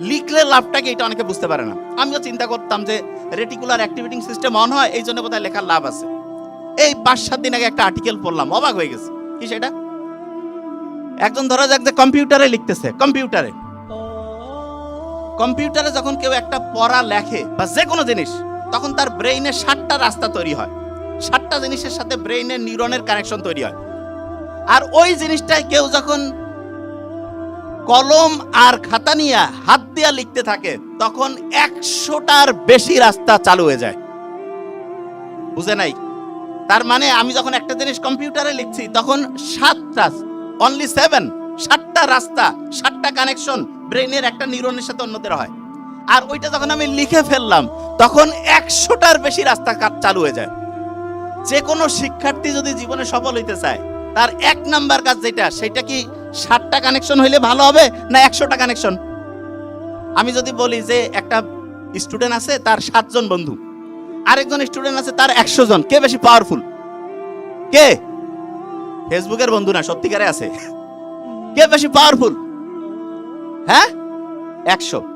লিখলে লাভটাকে এটা অনেকে বুঝতে পারে না। আমিও চিন্তা করতাম যে রেটিকুলার অ্যাক্টিভিটিং সিস্টেম অন হয়, এই জন্য বোধহয় লেখার লাভ আছে। এই পাঁচ সাত দিন আগে একটা আর্টিকেল পড়লাম, অবাক হয়ে গেছে। কি সেটা? একজন ধরা যাক যে কম্পিউটারে লিখতেছে, কম্পিউটারে। কম্পিউটারে যখন কেউ একটা পড়া লেখে বা যে কোনো জিনিস, তখন তার ব্রেইনে ষাটটা রাস্তা তৈরি হয়। ষাটটা জিনিসের সাথে ব্রেইনের নিউরনের কানেকশন তৈরি হয়। আর ওই জিনিসটাই কেউ যখন কলম আর খাতা নিয়ে হাত দিয়া লিখতে থাকে, তখন একশোটার বেশি রাস্তা চালু হয়ে যায়। বুঝে নাই? তার মানে আমি যখন একটা জিনিস কম্পিউটারে লিখছি, তখন সাতটা অনলি সেভেন সাতটা রাস্তা, সাতটা কানেকশন ব্রেনের একটা নিউরনের সাথে অন্যদের হয়। আর ওইটা যখন আমি লিখে ফেললাম, তখন একশোটার বেশি রাস্তা চালু হয়ে যায়। যে কোনো শিক্ষার্থী যদি জীবনে সফল হইতে চায়, তার এক নাম্বার কাজ যেটা, সেটা কি ষাটটা কানেকশন হইলে ভালো হবে না একশোটা কানেকশন আমি যদি বলি যে একটা স্টুডেন্ট আছে, তার সাতজন বন্ধু। আরেকজন স্টুডেন্ট আছে, তার একশো জন কে বেশি পাওয়ারফুল কে? ফেসবুকের বন্ধু না, সত্যিকারে আছে। কে বেশি পাওয়ারফুল হ্যাঁ? একশো।